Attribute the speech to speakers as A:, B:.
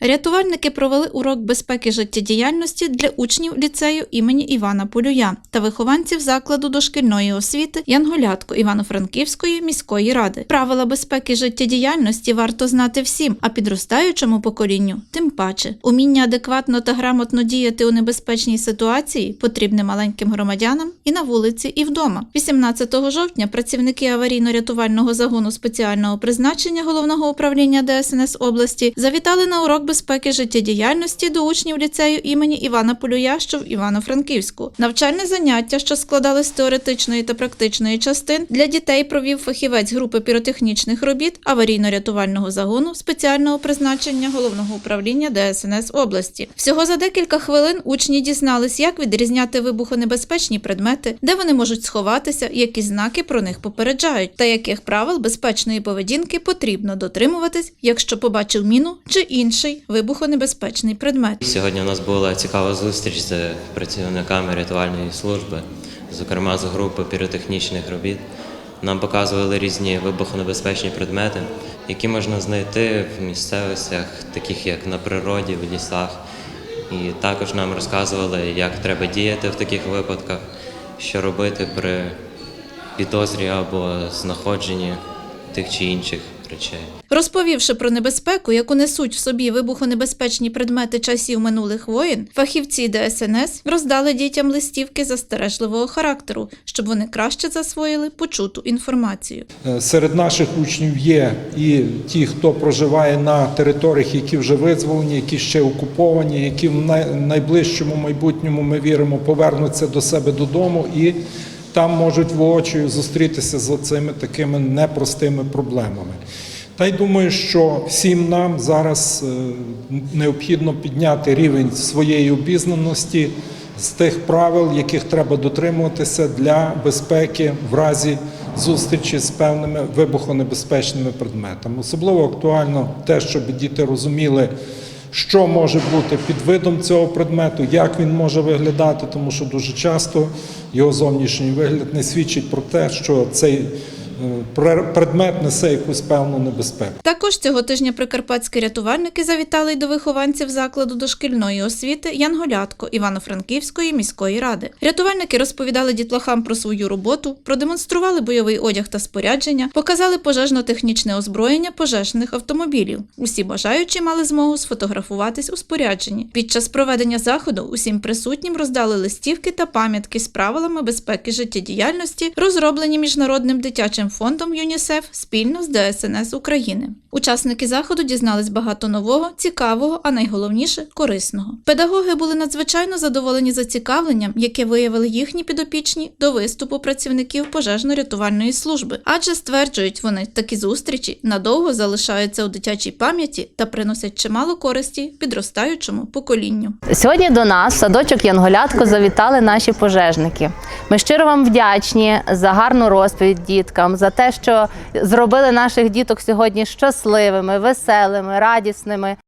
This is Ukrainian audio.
A: Рятувальники провели урок безпеки життєдіяльності для учнів ліцею імені Івана Полюя та вихованців закладу дошкільної освіти Янголятко Івано-Франківської міської ради. Правила безпеки життєдіяльності варто знати всім, а підростаючому поколінню тим паче. Уміння адекватно та грамотно діяти у небезпечній ситуації потрібне маленьким громадянам і на вулиці, і вдома. 18 жовтня працівники аварійно-рятувального загону спеціального призначення головного управління ДСНС області завітали на урок безпеки життєдіяльності до учнів ліцею імені Івана Полюя, що в Івано-Франківську. Навчальне заняття, що складалось з теоретичної та практичної частин, для дітей провів фахівець групи піротехнічних робіт аварійно-рятувального загону спеціального призначення головного управління ДСНС області. Всього за декілька хвилин учні дізнались, як відрізняти вибухонебезпечні предмети, де вони можуть сховатися, які знаки про них попереджають, та яких правил безпечної поведінки потрібно дотримуватись, якщо побачив міну чи інший вибухонебезпечний предмет.
B: Сьогодні у нас була цікава зустріч з працівниками рятувальної служби, зокрема з групи піротехнічних робіт. Нам показували різні вибухонебезпечні предмети, які можна знайти в місцевостях, таких як на природі, в лісах. І також нам розказували, як треба діяти в таких випадках, що робити при підозрі або знаходженні тих чи інших речей.
A: Розповівши про небезпеку, яку несуть в собі вибухонебезпечні предмети часів минулих воєн, фахівці ДСНС роздали дітям листівки застережливого характеру, щоб вони краще засвоїли почуту інформацію.
C: Е, Серед наших учнів є і ті, хто проживає на територіях, які вже визволені, які ще окуповані, які в найближчому майбутньому ми віримо повернуться до себе додому і там можуть воочию зустрітися з цими такими непростими проблемами. Та й думаю, що всім нам зараз е, необхідно підняти рівень своєї обізнаності з тих правил, яких треба дотримуватися для безпеки в разі зустрічі з певними вибухонебезпечними предметами. Особливо актуально те, щоб діти розуміли, що може бути під видом цього предмету, як він може виглядати, тому що дуже часто його зовнішній вигляд не свідчить про те, що цей предмет несе якусь певну небезпеку.
A: Також цього тижня прикарпатські рятувальники завітали й до вихованців закладу дошкільної освіти Янголятко Івано-Франківської міської ради. Рятувальники розповідали дітлахам про свою роботу, продемонстрували бойовий одяг та спорядження, показали пожежно-технічне озброєння пожежних автомобілів. Усі бажаючі мали змогу сфотографуватись у спорядженні. Під час проведення заходу усім присутнім роздали листівки та пам'ятки з правилами безпеки життєдіяльності, розроблені міжнародним дитячим фондом ЮНІСЕФ спільно з ДСНС України. Учасники заходу дізнались багато нового, цікавого, а найголовніше корисного. Педагоги були надзвичайно задоволені зацікавленням, яке виявили їхні підопічні до виступу працівників пожежно-рятувальної служби, адже стверджують вони, такі зустрічі надовго залишаються у дитячій пам'яті та приносять чимало користі підростаючому поколінню.
D: Сьогодні до нас в садочок Янголятко завітали наші пожежники. Ми щиро вам вдячні за гарну розповідь діткам, за те, що зробили наших діток сьогодні щасливими, веселими, радісними.